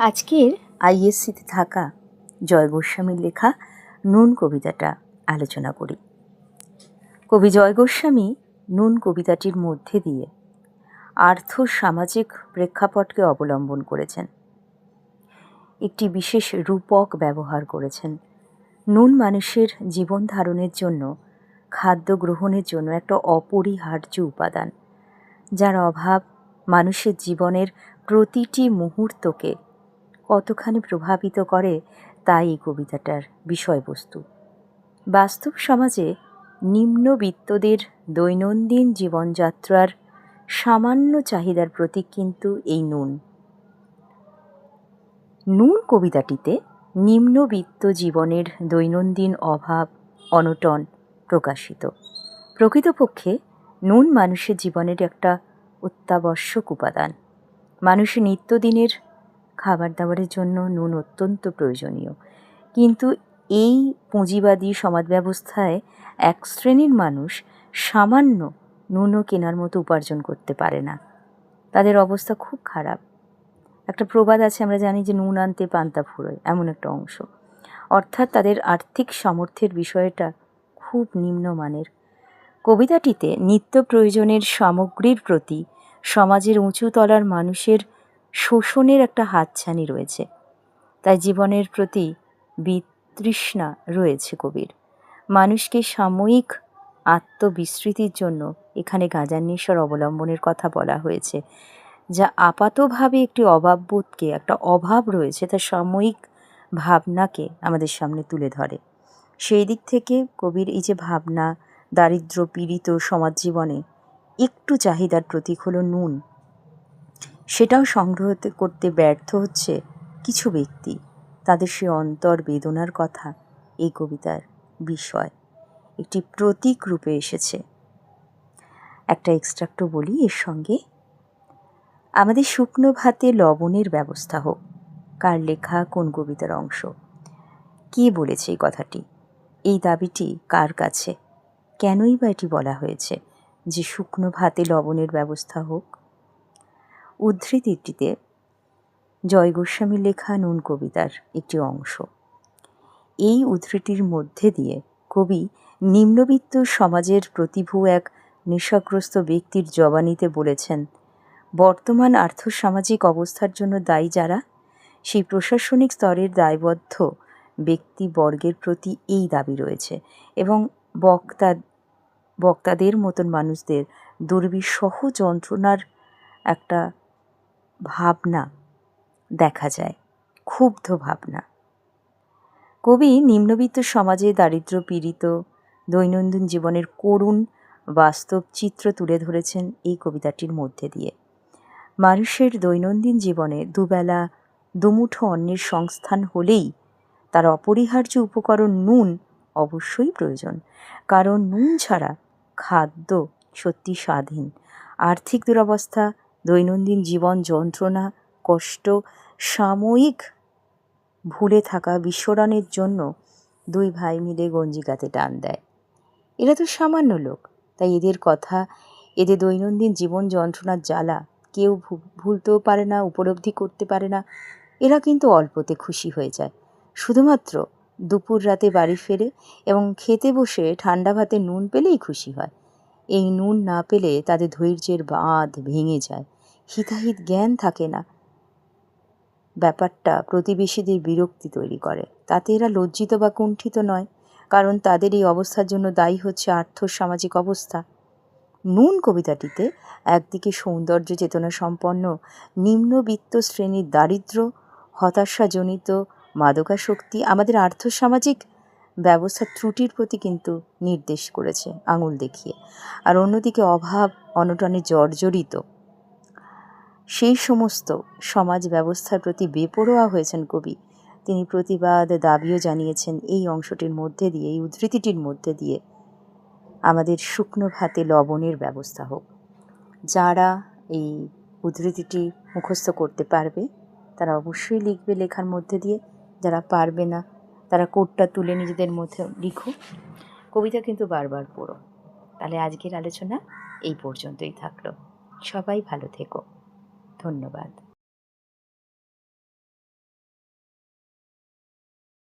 আজকের আইএসসিতে থাকা জয় গোস্বামীর লেখা নুন কবিতাটা আলোচনা করি। কবি জয় গোস্বামী নুন কবিতাটির মধ্যে দিয়ে আর্থ সামাজিক প্রেক্ষাপটকে অবলম্বন করেছেন। একটি বিশেষ রূপক ব্যবহার করেছেন। নুন মানুষের জীবন ধারণের জন্য, খাদ্য গ্রহণের জন্য একটা অপরিহার্য উপাদান, যার অভাব মানুষের জীবনের প্রতিটি মুহূর্তকে কতখানি প্রভাবিত করে তাই এই কবিতাটার বিষয়বস্তু। বাস্তব সমাজে নিম্নবিত্তদের দৈনন্দিন জীবনযাত্রার সামান্য চাহিদার প্রতীক কিন্তু এই নুন। নুন কবিতাটিতে নিম্নবিত্ত জীবনের দৈনন্দিন অভাব, অনটন প্রকাশিত। প্রকৃতপক্ষে নুন মানুষের জীবনের একটা অত্যাবশ্যক উপাদান। মানুষের নিত্যদিনের খাবার দাবারের জন্য নুন অত্যন্ত প্রয়োজনীয়। কিন্তু এই পুঁজিবাদী সমাজ ব্যবস্থায় এক শ্রেণির মানুষ সামান্য নুনও কেনার মতো উপার্জন করতে পারে না। তাদের অবস্থা খুব খারাপ। একটা প্রবাদ আছে, আমরা জানি যে নুন আনতে পান্তা ফুরোয়, এমন একটা অংশ। অর্থাৎ তাদের আর্থিক সামর্থ্যের বিষয়টা খুব নিম্নমানের কবিতাটিতে নিত্য প্রয়োজনের সামগ্রীর প্রতি সমাজের উঁচু তলার মানুষের শোষণের একটা হাতছানি রয়েছে। তাই জীবনের প্রতি বিতৃষ্ণা রয়েছে কবির। মানুষকে সাময়িক আত্মবিস্মৃতির জন্য এখানে গাঁজান্বেষর অবলম্বনের কথা বলা হয়েছে, যা আপাতভাবে একটি অভাববোধকে, একটা অভাব রয়েছে তা সাময়িক ভাবনাকে আমাদের সামনে তুলে ধরে। সেই দিক থেকে কবির এই যে ভাবনা দারিদ্র পীড়িত সমাজ জীবনে একটু চাহিদার প্রতীক হলো নুন। সেটাও সংগ্রহ করতে ব্যর্থ হচ্ছে কিছু ব্যক্তি। তাদের সে অন্তর বেদনার কথা এই কবিতার বিষয়। একটি প্রতীক রূপে এসেছে। একটা এক্সট্রাক্টও বলি এর সঙ্গে। আমাদের শুকনো ভাতে লবণের ব্যবস্থা হোক, কার লেখা কোন কবিতার অংশ। কে বলেছে এই কথাটি? এই দাবিটি কার কাছে? কেনই বা এটি বলা হয়েছে যে শুকনো ভাতে লবণের ব্যবস্থা হোক উদ্ধৃতিটিতে জয় গোস্বামী লেখা নুন কবিতার একটি অংশ। এই উদ্ধৃতির মধ্যে দিয়ে কবি নিম্নবিত্ত সমাজের প্রতিভু এক নেশাগ্রস্ত ব্যক্তির জবানিতে বলেছেন, বর্তমান আর্থসামাজিক অবস্থার জন্য দায়ী যারা, সেই প্রশাসনিক স্তরের দায়বদ্ধ ব্যক্তিবর্গের প্রতি এই দাবি রয়েছে এবং বক্তা, বক্তাদের মতন মানুষদের দুর্বিষহ যন্ত্রণার একটা ভাবনা দেখা যায়, ক্ষুব্ধ ভাবনা। কবি নিম্নবিত্ত সমাজে দারিদ্র পীড়িত, দৈনন্দিন জীবনের করুণ বাস্তব চিত্র তুলে ধরেছেন এই কবিতাটির মধ্যে দিয়ে। মানুষের দৈনন্দিন জীবনে দুবেলা দুমুঠো অন্যের সংস্থান হলেই তার অপরিহার্য উপকরণ নুন অবশ্যই প্রয়োজন। কারণ নুন ছাড়া খাদ্য সত্যি স্বাধীন। আর্থিক দুরবস্থা দৈনন্দিন জীবন যন্ত্রণা, কষ্ট, সাময়িক ভুলে থাকা বিস্মরণের জন্য দুই ভাই মিলে গঞ্জিকাতে টান দেয়। এরা তো সামান্য লোক, তাই এদের কথা, এদের দৈনন্দিন জীবন যন্ত্রণার জ্বালা কেউ ভুলতেও পারে না, উপলব্ধি করতে পারে না। এরা কিন্তু অল্পতে খুশি হয়ে যায়। শুধুমাত্র দুপুর রাতে বাড়ি ফেরে এবং খেতে বসে ঠান্ডা ভাতে নুন পেলেই খুশি হয়। এই নুন না পেলে তাদের ধৈর্যের বাঁধ ভেঙে যায়। হিতাহিত জ্ঞান থাকে না। ব্যাপারটা প্রতিবেশীদের বিরক্তি তৈরি করে। তাতে এরা লজ্জিত বা কুণ্ঠিত নয়, কারণ তাদের এই অবস্থার জন্য দায়ী হচ্ছে আর্থ সামাজিক অবস্থা। নুন কবিতাটিতে একদিকে সৌন্দর্য চেতনা সম্পন্ন নিম্নবিত্ত শ্রেণির দারিদ্র, হতাশাজনিত মাদকাশক্তি আমাদের আর্থসামাজিক ব্যবস্থার ত্রুটির প্রতি কিন্তু নির্দেশ করেছে আঙুল দেখিয়ে। আর অন্যদিকে অভাব, অনটনে জর্জরিত। সেই সমস্ত সমাজ ব্যবস্থার প্রতি বেপরোয়া হয়েছেন কবি। তিনি প্রতিবাদ, দাবিও জানিয়েছেন এই অংশটির মধ্যে দিয়ে, এই উদ্ধৃতিটির মধ্যে দিয়ে আমাদের শুকনো ভাতে লবণের ব্যবস্থা হোক। যারা এই উদ্ধৃতিটি মুখস্থ করতে পারবে, তারা অবশ্যই লিখবে লেখার মধ্যে দিয়ে। যারা পারবে না তারা কোটটা তুলে নিজেদের মধ্যে লিখো কবিতা কিন্তু বারবার পড়ো। তাহলে আজকের আলোচনা এই পর্যন্তই থাকল। সবাই ভালো থেকো। ধন্যবাদ।